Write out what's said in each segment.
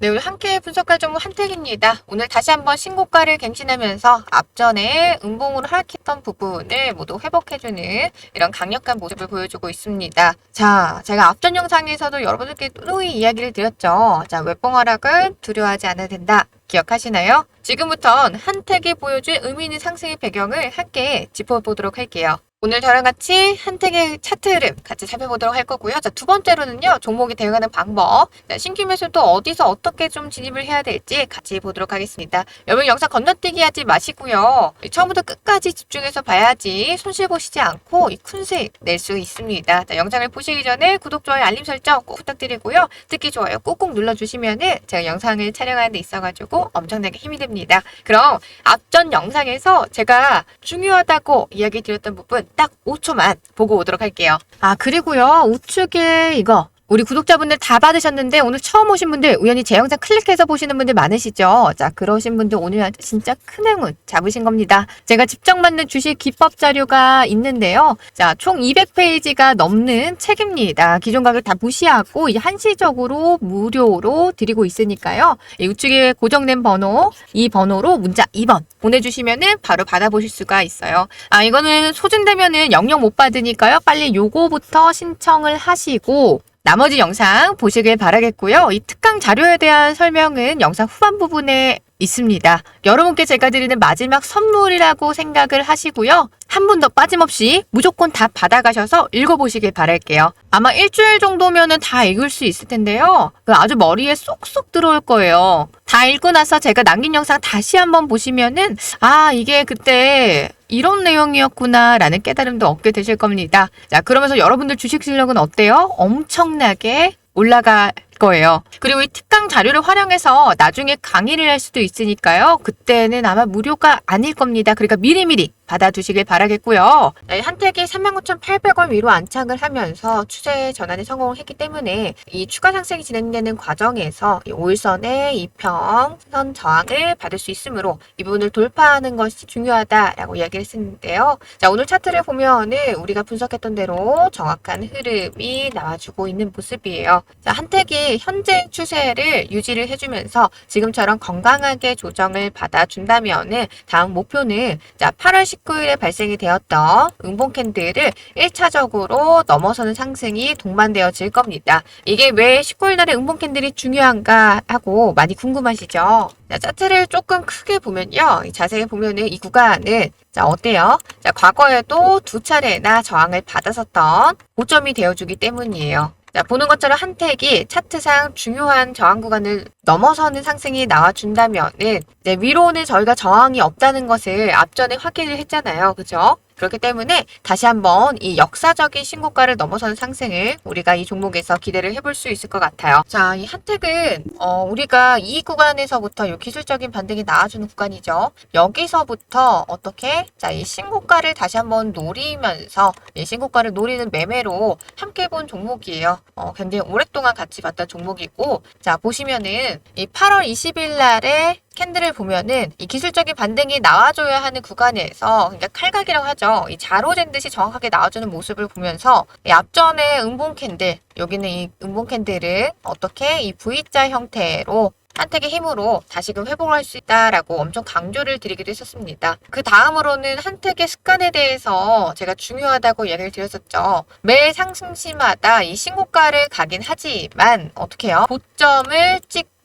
네, 오늘 함께 분석할 종목 한택입니다. 오늘 다시 한번 신고가를 갱신하면서 앞전에 음봉으로 하락했던 부분을 모두 회복해주는 이런 강력한 모습을 보여주고 있습니다. 자, 제가 앞전 영상에서도 여러분들께 또이 이야기를 드렸죠. 자, 웹봉 하락은 두려워하지 않아도 된다. 기억하시나요? 지금부턴 한택이 보여줄 의미 있는 상승의 배경을 함께 짚어보도록 할게요. 오늘 저랑 같이 한택의 차트 흐름 같이 살펴보도록 할 거고요. 자, 두 번째로는요, 종목이 대응하는 방법. 자, 신규 매수도 어디서 어떻게 좀 진입을 해야 될지 같이 보도록 하겠습니다. 여러분 영상 건너뛰기 하지 마시고요. 처음부터 끝까지 집중해서 봐야지 손실 보시지 않고 이 큰수익 낼 수 있습니다. 자, 영상을 보시기 전에 구독, 좋아요, 알림 설정 꼭 부탁드리고요. 특히 좋아요 꾹꾹 눌러주시면 은 제가 영상을 촬영하는 데 있어가지고 엄청나게 힘이 됩니다. 그럼 앞전 영상에서 제가 중요하다고 이야기 드렸던 부분 딱 5초만 보고 오도록 할게요. 아, 그리고요, 우측에 이거. 우리 구독자분들 다 받으셨는데 오늘 처음 오신 분들 우연히 제 영상 클릭해서 보시는 분들 많으시죠? 자 그러신 분들 오늘 진짜 큰 행운 잡으신 겁니다. 제가 직접 만든 주식 기법 자료가 있는데요. 자총 200페이지가 넘는 책입니다. 기존 가격 다 무시하고 이제 한시적으로 무료로 드리고 있으니까요. 이 우측에 고정된 번호 이 번호로 문자 2번 보내주시면은 바로 받아보실 수가 있어요. 아 이거는 소진되면은 영영 못 받으니까요. 빨리 요거부터 신청을 하시고 나머지 영상 보시길 바라겠고요. 이 특강 자료에 대한 설명은 영상 후반 부분에 있습니다. 여러분께 제가 드리는 마지막 선물이라고 생각을 하시고요. 한 분도 빠짐없이 무조건 다 받아가셔서 읽어보시길 바랄게요. 아마 일주일 정도면은 다 읽을 수 있을 텐데요. 그 아주 머리에 쏙쏙 들어올 거예요. 다 읽고 나서 제가 남긴 영상 다시 한번 보시면은 아 이게 그때 이런 내용이었구나 라는 깨달음도 얻게 되실 겁니다. 자 그러면서 여러분들 주식 실력은 어때요? 엄청나게 올라갈 거예요. 그리고 이 특강 자료를 활용해서 나중에 강의를 할 수도 있으니까요. 그때는 아마 무료가 아닐 겁니다. 그러니까 미리미리 받아두시길 바라겠고요. 네, 한택이 39,800원 위로 안착을 하면서 추세 전환에 성공을 했기 때문에 이 추가 상승이 진행되는 과정에서 이 5일선의 이평선 저항을 받을 수 있으므로 이 부분을 돌파하는 것이 중요하다라고 이야기를 했는데요. 자, 오늘 차트를 보면은 우리가 분석했던 대로 정확한 흐름이 나와주고 있는 모습이에요. 자, 한택이 현재 추세를 유지를 해주면서 지금처럼 건강하게 조정을 받아준다면은 다음 목표는 자, 8월 19일에 발생이 되었던 음봉 캔들을 1차적으로 넘어서는 상승이 동반되어질 겁니다. 이게 왜 19일 날에 음봉 캔들이 중요한가 하고 많이 궁금하시죠? 자, 차트를 조금 크게 보면요. 자세히 보면은 이 구간은 자, 어때요? 자, 과거에도 두 차례나 저항을 받았었던 고점이 되어주기 때문이에요. 자, 보는 것처럼 한택이 차트상 중요한 저항 구간을 넘어서는 상승이 나와준다면은 네, 위로는 저희가 저항이 없다는 것을 앞전에 확인을 했잖아요. 그죠? 그렇기 때문에 다시 한번 이 역사적인 신고가를 넘어서는 상승을 우리가 이 종목에서 기대를 해볼 수 있을 것 같아요. 자, 이 한택은 어, 우리가 이 구간에서부터 이 기술적인 반등이 나와주는 구간이죠. 여기서부터 어떻게 자, 이 신고가를 다시 한번 노리면서 이 신고가를 노리는 매매로 함께 본 종목이에요. 어, 굉장히 오랫동안 같이 봤던 종목이고 자, 보시면은 이 8월 20일 날에 캔들을 보면은 이 기술적인 반등이 나와줘야 하는 구간에서 그러니까 칼각이라고 하죠. 이 자로젠 듯이 정확하게 나와주는 모습을 보면서 이 앞전에 음봉 캔들 여기는 이 음봉 캔들을 어떻게 이 V자 형태로 한택의 힘으로 다시금 회복을 할 수 있다라고 엄청 강조를 드리기도 했었습니다. 그 다음으로는 한택의 습관에 대해서 제가 중요하다고 이야기를 드렸었죠. 매 상승시마다 이 신고가를 가긴 하지만 어떻게 해요? 고점을 찍고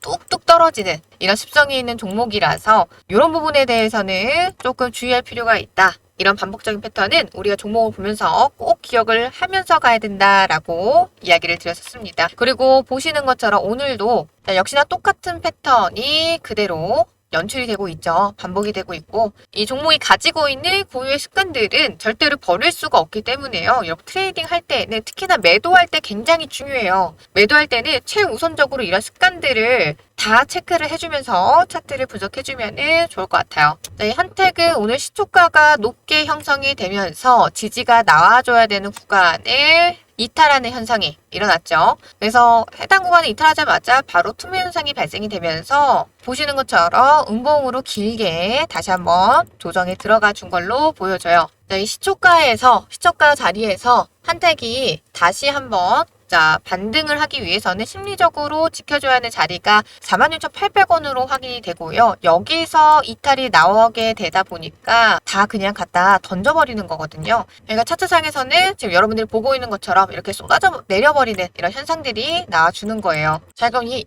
뚝뚝 떨어지는 이런 습성이 있는 종목이라서 이런 부분에 대해서는 조금 주의할 필요가 있다. 이런 반복적인 패턴은 우리가 종목을 보면서 꼭 기억을 하면서 가야 된다라고 이야기를 드렸었습니다. 그리고 보시는 것처럼 오늘도 역시나 똑같은 패턴이 그대로 연출이 되고 있죠. 반복이 되고 있고 이 종목이 가지고 있는 고유의 습관들은 절대로 버릴 수가 없기 때문에요. 여러분 트레이딩 할 때는 특히나 매도할 때 굉장히 중요해요. 매도할 때는 최우선적으로 이런 습관들을 다 체크를 해주면서 차트를 분석해주면 좋을 것 같아요. 네, 한택은 오늘 시초가가 높게 형성이 되면서 지지가 나와줘야 되는 구간을 이탈하는 현상이 일어났죠. 그래서 해당 구간을 이탈하자마자 바로 투매 현상이 발생이 되면서 보시는 것처럼 음봉으로 길게 다시 한번 조정에 들어가 준 걸로 보여져요. 이 시초가에서 시초가 자리에서 한택이 다시 한번 자, 반등을 하기 위해서는 심리적으로 지켜줘야 하는 자리가 46,800원으로 확인이 되고요. 여기서 이탈이 나오게 되다 보니까 다 그냥 갖다 던져버리는 거거든요. 그러니까 차트상에서는 지금 여러분들이 보고 있는 것처럼 이렇게 쏟아져 내려버리는 이런 현상들이 나와주는 거예요. 자, 그럼 이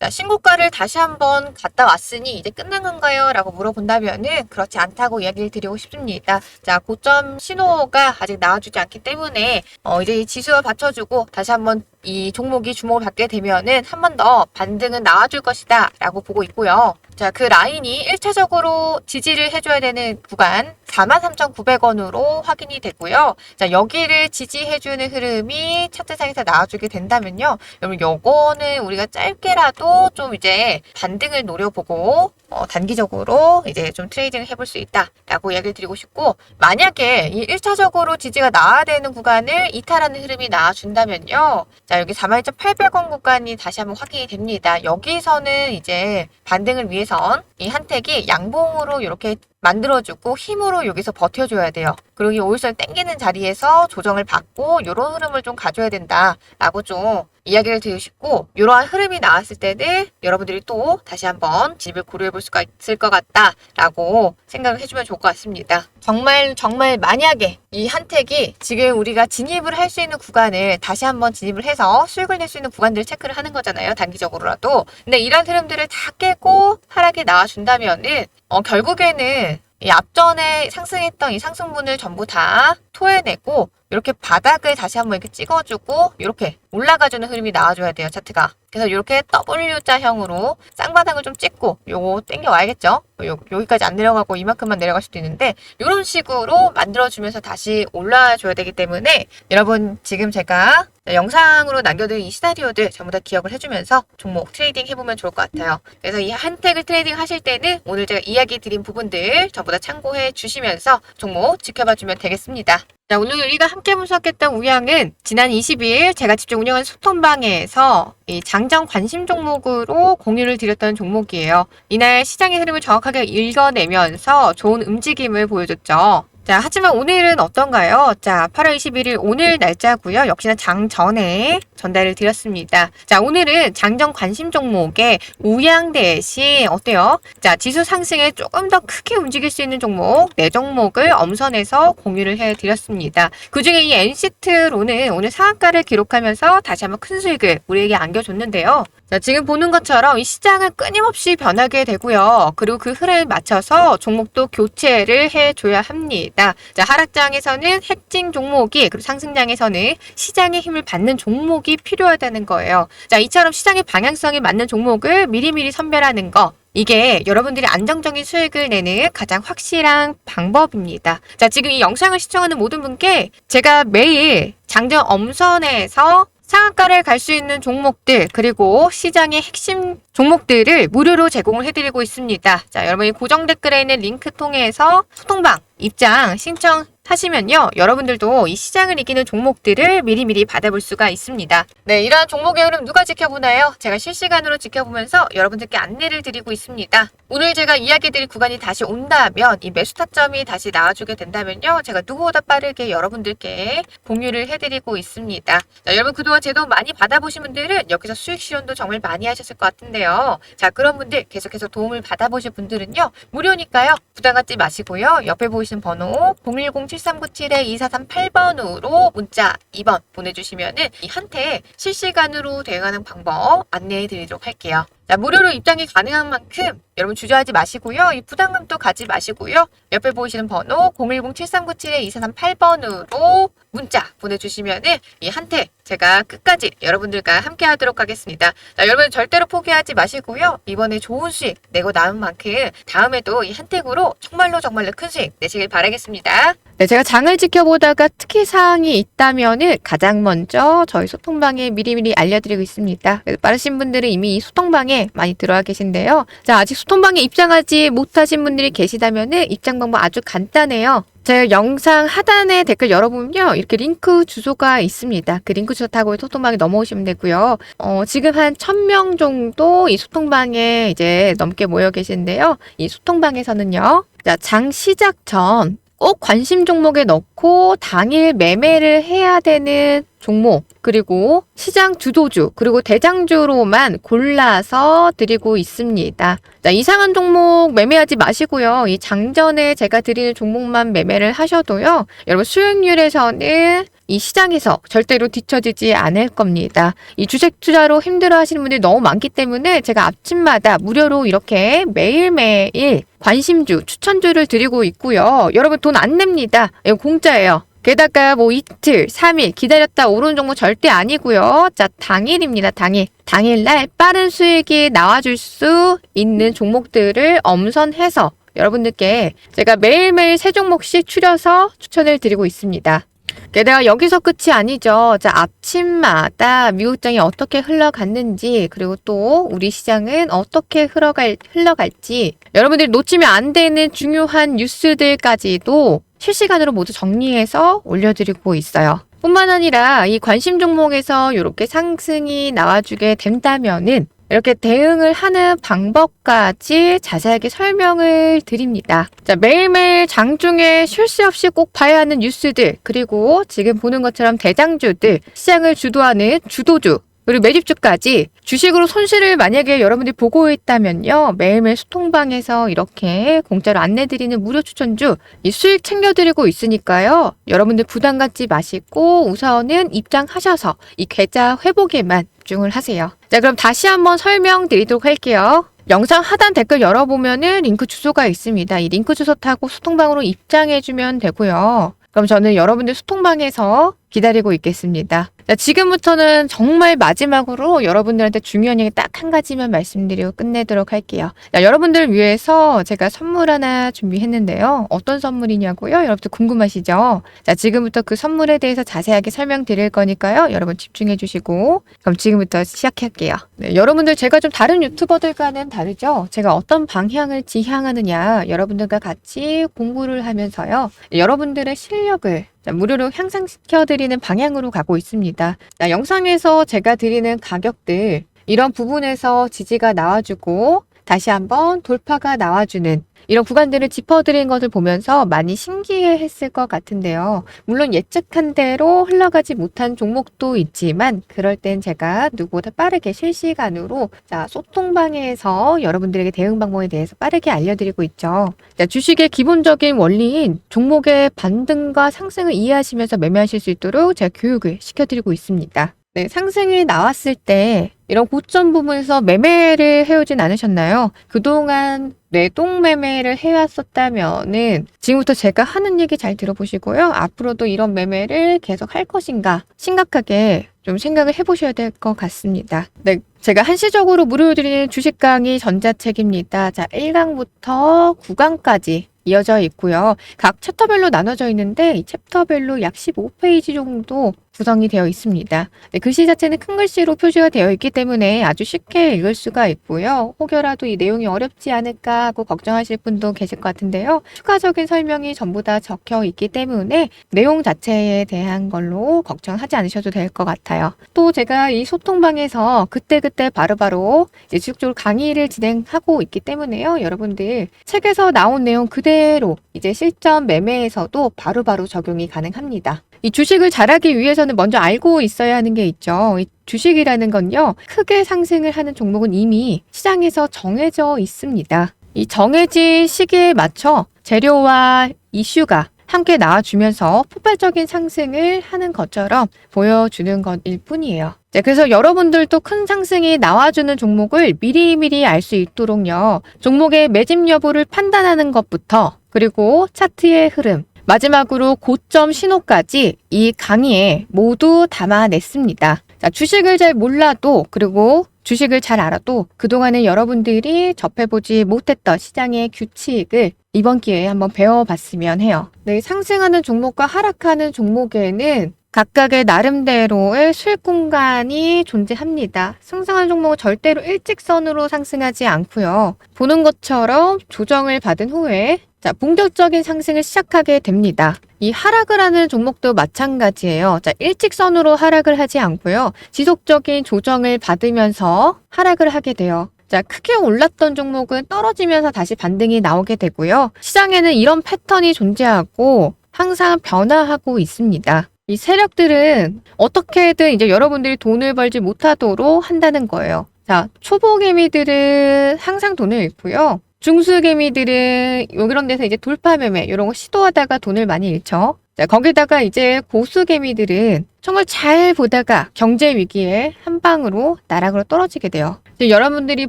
자, 신고가를 다시 한번 갔다 왔으니 이제 끝난 건가요? 라고 물어본다면은 그렇지 않다고 이야기를 드리고 싶습니다. 자, 고점 신호가 아직 나와주지 않기 때문에 어, 이제 이 지수와 받쳐주고 다시 한번 이 종목이 주목을 받게 되면은 한 번 더 반등은 나와줄 것이다 라고 보고 있고요. 자, 그 라인이 1차적으로 지지를 해줘야 되는 구간 43,900원으로 확인이 되고요. 자, 여기를 지지해주는 흐름이 차트상에서 나와주게 된다면요. 여러분, 요거는 우리가 짧게라도 좀 이제 반등을 노려보고 어, 단기적으로 이제 좀 트레이딩을 해볼 수 있다라고 이야기를 드리고 싶고 만약에 이 1차적으로 지지가 나와야 되는 구간을 이탈하는 흐름이 나와준다면요. 자, 여기 42,800원 구간이 다시 한번 확인이 됩니다. 여기서는 이제 반등을 위해선 이 한택이 양봉으로 이렇게 만들어주고 힘으로 여기서 버텨줘야 돼요. 그리고 이 오일선 땡기는 자리에서 조정을 받고 이런 흐름을 좀 가져야 된다라고 좀 이야기를 드리고 싶고 이러한 흐름이 나왔을 때는 여러분들이 또 다시 한번 진입을 고려해 볼 수가 있을 것 같다라고 생각을 해주면 좋을 것 같습니다. 정말 정말 만약에 이 한택이 지금 우리가 진입을 할 수 있는 구간을 다시 한번 진입을 해서 수익을 낼 수 있는 구간들을 체크를 하는 거잖아요. 단기적으로라도. 근데 이런 흐름들을 다 깨고 하락이 나와준다면은 어, 결국에는 이 앞전에 상승했던 이 상승분을 전부 다 토해내고 이렇게 바닥을 다시 한번 이렇게 찍어주고 이렇게 올라가주는 흐름이 나와줘야 돼요 차트가 그래서 이렇게 W자형으로 쌍바닥을 좀 찍고 요거 땡겨 와야겠죠 요, 여기까지 안 내려가고 이만큼만 내려갈 수도 있는데 이런 식으로 만들어주면서 다시 올라줘야 되기 때문에 여러분 지금 제가 영상으로 남겨둔 이 시나리오들 전부 다 기억을 해주면서 종목 트레이딩 해보면 좋을 것 같아요. 그래서 이 한택을 트레이딩 하실 때는 오늘 제가 이야기 드린 부분들 전부 다 참고해 주시면서 종목 지켜봐 주면 되겠습니다. 자, 오늘 우리가 함께 분석했던 우양은 지난 22일 제가 직접 운영한 소통방에서 이 장정 관심 종목으로 공유를 드렸던 종목이에요. 이날 시장의 흐름을 정확하게 읽어내면서 좋은 움직임을 보여줬죠. 자, 하지만 오늘은 어떤가요? 자, 8월 21일 오늘 날짜고요. 역시나 장 전에 전달을 드렸습니다. 자, 오늘은 장정 관심 종목의 우양 대신 어때요? 자, 지수 상승에 조금 더 크게 움직일 수 있는 종목 네 종목을 엄선해서 공유를 해 드렸습니다. 그중에 이 NC트로는 오늘 상한가를 기록하면서 다시 한번 큰 수익을 우리에게 안겨줬는데요. 자, 지금 보는 것처럼 이 시장은 끊임없이 변하게 되고요. 그리고 그 흐름에 맞춰서 종목도 교체를 해줘야 합니다. 자, 하락장에서는 핵심 종목이, 그리고 상승장에서는 시장의 힘을 받는 종목이 필요하다는 거예요. 자, 이처럼 시장의 방향성에 맞는 종목을 미리미리 선별하는 거. 이게 여러분들이 안정적인 수익을 내는 가장 확실한 방법입니다. 자, 지금 이 영상을 시청하는 모든 분께 제가 매일 장정 엄선에서 상한가를 갈 수 있는 종목들 그리고 시장의 핵심 종목들을 무료로 제공을 해드리고 있습니다. 자, 여러분이 고정 댓글에 있는 링크 통해서 소통방 입장 신청 하시면요. 여러분들도 이 시장을 이기는 종목들을 미리미리 받아볼 수가 있습니다. 네, 이러한 종목의 흐름 누가 지켜보나요? 제가 실시간으로 지켜보면서 여러분들께 안내를 드리고 있습니다. 오늘 제가 이야기 드릴 구간이 다시 온다면 이 매수 타점이 다시 나와주게 된다면요. 제가 누구보다 빠르게 여러분들께 공유를 해드리고 있습니다. 자, 여러분 그동안 제 도움 많이 받아보신 분들은 여기서 수익 실현도 정말 많이 하셨을 것 같은데요. 자, 그런 분들 계속해서 도움을 받아보실 분들은요. 무료니까요. 부담 갖지 마시고요. 옆에 보이시는 번호 010 7397-2438번으로 문자 2번 보내주시면은 이 한테 실시간으로 대응하는 방법 안내해 드리도록 할게요. 자, 무료로 입장이 가능한 만큼 여러분 주저하지 마시고요. 이 부담감도 가지 마시고요. 옆에 보이시는 번호 010-7397-2438번으로 문자 보내주시면은 이 한테 제가 끝까지 여러분들과 함께 하도록 하겠습니다. 자, 여러분 절대로 포기하지 마시고요. 이번에 좋은 수익 내고 남은 만큼 다음에도 이 한택으로 정말로 정말로 큰 수익 내시길 바라겠습니다. 네, 제가 장을 지켜보다가 특이 사항이 있다면은 가장 먼저 저희 소통방에 미리미리 알려드리고 있습니다. 빠르신 분들은 이미 이 소통방에 많이 들어와 계신데요. 자, 아직 소통방에 입장하지 못하신 분들이 계시다면은 입장 방법 아주 간단해요. 제 영상 하단에 댓글 열어보면요. 이렇게 링크 주소가 있습니다. 그 링크 주소 타고 소통방에 넘어오시면 되고요. 어, 지금 한 1000명 정도 이 소통방에 이제 넘게 모여 계신데요. 이 소통방에서는요. 자, 장 시작 전 꼭 관심 종목에 넣고 당일 매매를 해야 되는 종목, 그리고 시장 주도주, 그리고 대장주로만 골라서 드리고 있습니다. 자, 이상한 종목 매매하지 마시고요. 이 장전에 제가 드리는 종목만 매매를 하셔도요. 여러분 수익률에서는 이 시장에서 절대로 뒤처지지 않을 겁니다. 이 주식 투자로 힘들어 하시는 분들이 너무 많기 때문에 제가 아침마다 무료로 이렇게 매일매일 관심주, 추천주를 드리고 있고요. 여러분 돈 안 냅니다. 이거 공짜예요. 게다가 뭐 이틀, 3일 기다렸다 오른 종목 절대 아니고요. 자, 당일입니다. 당일. 당일날 빠른 수익이 나와줄 수 있는 종목들을 엄선해서 여러분들께 제가 매일매일 세 종목씩 추려서 추천을 드리고 있습니다. 게다가 여기서 끝이 아니죠. 자, 아침마다 미국장이 어떻게 흘러갔는지, 그리고 또 우리 시장은 어떻게 흘러갈, 흘러갈지, 여러분들이 놓치면 안 되는 중요한 뉴스들까지도 실시간으로 모두 정리해서 올려드리고 있어요. 뿐만 아니라 이 관심 종목에서 이렇게 상승이 나와주게 된다면은 이렇게 대응을 하는 방법까지 자세하게 설명을 드립니다. 자, 매일매일 장중에 쉴 새 없이 꼭 봐야 하는 뉴스들, 그리고 지금 보는 것처럼 대장주들, 시장을 주도하는 주도주, 그리고 매집주까지 주식으로 손실을 만약에 여러분들이 보고 있다면요. 매일매일 소통방에서 이렇게 공짜로 안내드리는 무료 추천주 이 수익 챙겨드리고 있으니까요. 여러분들 부담 갖지 마시고 우선은 입장하셔서 이 계좌 회복에만 집중을 하세요. 자, 그럼 다시 한번 설명드리도록 할게요. 영상 하단 댓글 열어보면은 링크 주소가 있습니다. 이 링크 주소 타고 소통방으로 입장해주면 되고요. 그럼 저는 여러분들 소통방에서 기다리고 있겠습니다. 자, 지금부터는 정말 마지막으로 여러분들한테 중요한 얘기 딱 한 가지만 말씀드리고 끝내도록 할게요. 자, 여러분들을 위해서 제가 선물 하나 준비했는데요. 어떤 선물이냐고요? 여러분들 궁금하시죠? 자, 지금부터 그 선물에 대해서 자세하게 설명드릴 거니까요. 여러분 집중해 주시고 그럼 지금부터 시작할게요. 네, 여러분들 제가 좀 다른 유튜버들과는 다르죠? 제가 어떤 방향을 지향하느냐 여러분들과 같이 공부를 하면서요. 여러분들의 실력을 자, 무료로 향상시켜드리는 방향으로 가고 있습니다. 자, 영상에서 제가 드리는 가격들, 이런 부분에서 지지가 나와주고, 다시 한번 돌파가 나와주는 이런 구간들을 짚어드린 것을 보면서 많이 신기해 했을 것 같은데요. 물론 예측한 대로 흘러가지 못한 종목도 있지만 그럴 땐 제가 누구보다 빠르게 실시간으로 자, 소통방에서 여러분들에게 대응 방법에 대해서 빠르게 알려드리고 있죠. 자, 주식의 기본적인 원리인 종목의 반등과 상승을 이해하시면서 매매하실 수 있도록 제가 교육을 시켜드리고 있습니다. 네, 상승이 나왔을 때 이런 고점 부분에서 매매를 해오진 않으셨나요? 그동안 뇌동 매매를 해왔었다면은 지금부터 제가 하는 얘기 잘 들어보시고요. 앞으로도 이런 매매를 계속 할 것인가 심각하게 좀 생각을 해보셔야 될 것 같습니다. 네, 제가 한시적으로 무료로 드리는 주식 강의 전자책입니다. 자, 1강부터 9강까지 이어져 있고요. 각 챕터별로 나눠져 있는데 이 챕터별로 약 15페이지 정도 구성이 되어 있습니다. 네, 글씨 자체는 큰 글씨로 표시가 되어 있기 때문에 아주 쉽게 읽을 수가 있고요. 혹여라도 이 내용이 어렵지 않을까 하고 걱정하실 분도 계실 것 같은데요. 추가적인 설명이 전부 다 적혀 있기 때문에 내용 자체에 대한 걸로 걱정하지 않으셔도 될 것 같아요. 또 제가 이 소통방에서 그때그때 바로바로 이제 지속적으로 강의를 진행하고 있기 때문에요. 여러분들 책에서 나온 내용 그대로 이제 실전 매매에서도 바로바로 적용이 가능합니다. 이 주식을 잘하기 위해서는 먼저 알고 있어야 하는 게 있죠. 이 주식이라는 건요, 크게 상승을 하는 종목은 이미 시장에서 정해져 있습니다. 이 정해진 시기에 맞춰 재료와 이슈가 함께 나와주면서 폭발적인 상승을 하는 것처럼 보여주는 것일 뿐이에요. 네, 그래서 여러분들도 큰 상승이 나와주는 종목을 미리미리 알 수 있도록요. 종목의 매집 여부를 판단하는 것부터 그리고 차트의 흐름, 마지막으로 고점 신호까지 이 강의에 모두 담아냈습니다. 자, 주식을 잘 몰라도 그리고 주식을 잘 알아도 그동안에 여러분들이 접해보지 못했던 시장의 규칙을 이번 기회에 한번 배워봤으면 해요. 네, 상승하는 종목과 하락하는 종목에는 각각의 나름대로의 수익 공간이 존재합니다. 상승하는 종목은 절대로 일직선으로 상승하지 않고요. 보는 것처럼 조정을 받은 후에 자, 본격적인 상승을 시작하게 됩니다. 이 하락을 하는 종목도 마찬가지예요. 자, 일직선으로 하락을 하지 않고요. 지속적인 조정을 받으면서 하락을 하게 돼요. 자, 크게 올랐던 종목은 떨어지면서 다시 반등이 나오게 되고요. 시장에는 이런 패턴이 존재하고 항상 변화하고 있습니다. 이 세력들은 어떻게든 이제 여러분들이 돈을 벌지 못하도록 한다는 거예요. 자, 초보 개미들은 항상 돈을 잃고요. 중수 개미들은 이런 데서 이제 돌파 매매 이런 거 시도하다가 돈을 많이 잃죠. 자, 거기다가 이제 고수 개미들은 정말 잘 보다가 경제 위기에 한 방으로 나락으로 떨어지게 돼요. 여러분들이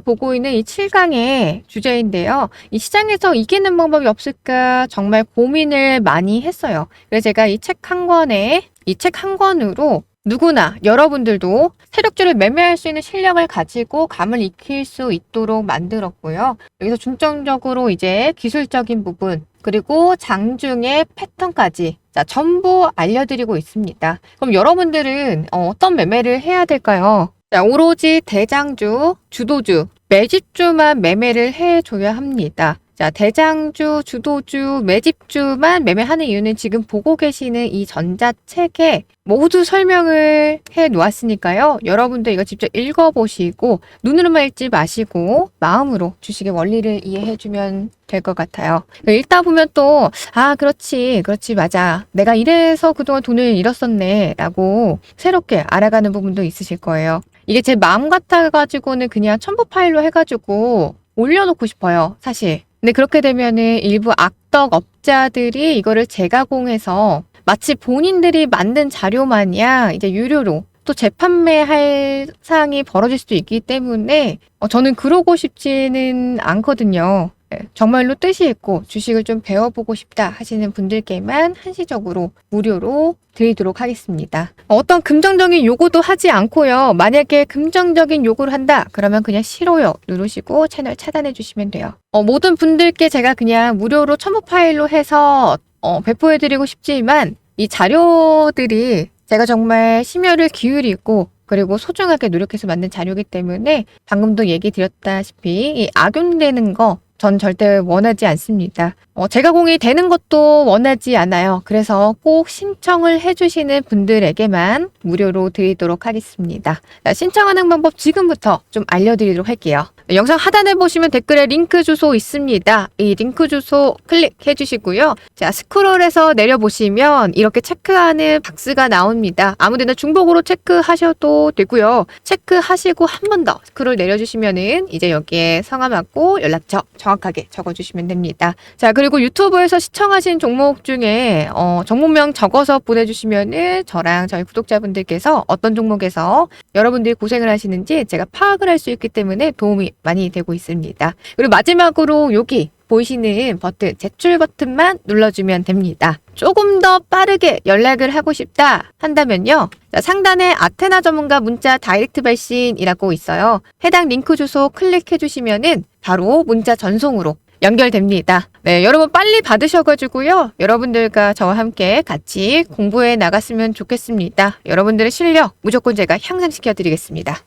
보고 있는 이 7강의 주제인데요. 이 시장에서 이기는 방법이 없을까 정말 고민을 많이 했어요. 그래서 제가 이 책 한 권에 이 책 한 권으로 누구나 여러분들도 세력주를 매매할 수 있는 실력을 가지고 감을 익힐 수 있도록 만들었고요. 여기서 중점적으로 이제 기술적인 부분 그리고 장중의 패턴까지 자, 전부 알려드리고 있습니다. 그럼 여러분들은 어, 떤 매매를 해야 될까요? 자, 오로지 대장주, 주도주, 매집주만 매매를 해줘야 합니다. 자, 대장주, 주도주, 매집주만 매매하는 이유는 지금 보고 계시는 이 전자책에 모두 설명을 해 놓았으니까요. 여러분도 이거 직접 읽어보시고 눈으로만 읽지 마시고 마음으로 주식의 원리를 이해해 주면 될 것 같아요. 읽다 보면 또, 아, 그렇지, 그렇지, 맞아. 내가 이래서 그동안 돈을 잃었었네. 라고 새롭게 알아가는 부분도 있으실 거예요. 이게 제 마음 같아가지고는 그냥 첨부 파일로 해가지고 올려놓고 싶어요. 사실. 근데 그렇게 되면은 일부 악덕 업자들이 이거를 재가공해서 마치 본인들이 만든 자료 마냥 이제 유료로 또 재판매할 사항이 벌어질 수도 있기 때문에 어, 저는 그러고 싶지는 않거든요. 예, 정말로 뜻이 있고 주식을 좀 배워보고 싶다 하시는 분들께만 한시적으로 무료로 드리도록 하겠습니다. 어떤 금정적인 요구도 하지 않고요. 만약에 금정적인 요구를 한다 그러면 그냥 싫어요 누르시고 채널 차단해 주시면 돼요. 어, 모든 분들께 제가 그냥 무료로 첨부 파일로 해서 어, 배포해드리고 싶지만 이 자료들이 제가 정말 심혈을 기울이고 그리고 소중하게 노력해서 만든 자료이기 때문에 방금도 얘기 드렸다시피 이 악용되는 거 전 절대 원하지 않습니다. 어, 제가 공이 되는 것도 원하지 않아요. 그래서 꼭 신청을 해주시는 분들에게만 무료로 드리도록 하겠습니다. 자, 신청하는 방법 지금부터 좀 알려드리도록 할게요. 네, 영상 하단에 보시면 댓글에 링크 주소 있습니다. 이 링크 주소 클릭해 주시고요. 자, 스크롤해서 내려 보시면 이렇게 체크하는 박스가 나옵니다. 아무 데나 중복으로 체크하셔도 되고요. 체크하시고 한 번 더 스크롤 내려 주시면은 이제 여기에 성함하고 연락처 정확하게 적어 주시면 됩니다. 자, 그리고 유튜브에서 시청하신 종목 중에 어, 종목명 적어서 보내 주시면은 저랑 저희 구독자분들께서 어떤 종목에서 여러분들이 고생을 하시는지 제가 파악을 할 수 있기 때문에 도움이 많이 되고 있습니다. 그리고 마지막으로 여기 보이시는 버튼, 제출 버튼만 눌러주면 됩니다. 조금 더 빠르게 연락을 하고 싶다 한다면요. 자, 상단에 아테나 전문가 문자 다이렉트 발신이라고 있어요. 해당 링크 주소 클릭해 주시면은 바로 문자 전송으로 연결됩니다. 네, 여러분 빨리 받으셔가지고요. 여러분들과 저와 함께 같이 공부해 나갔으면 좋겠습니다. 여러분들의 실력 무조건 제가 향상시켜 드리겠습니다.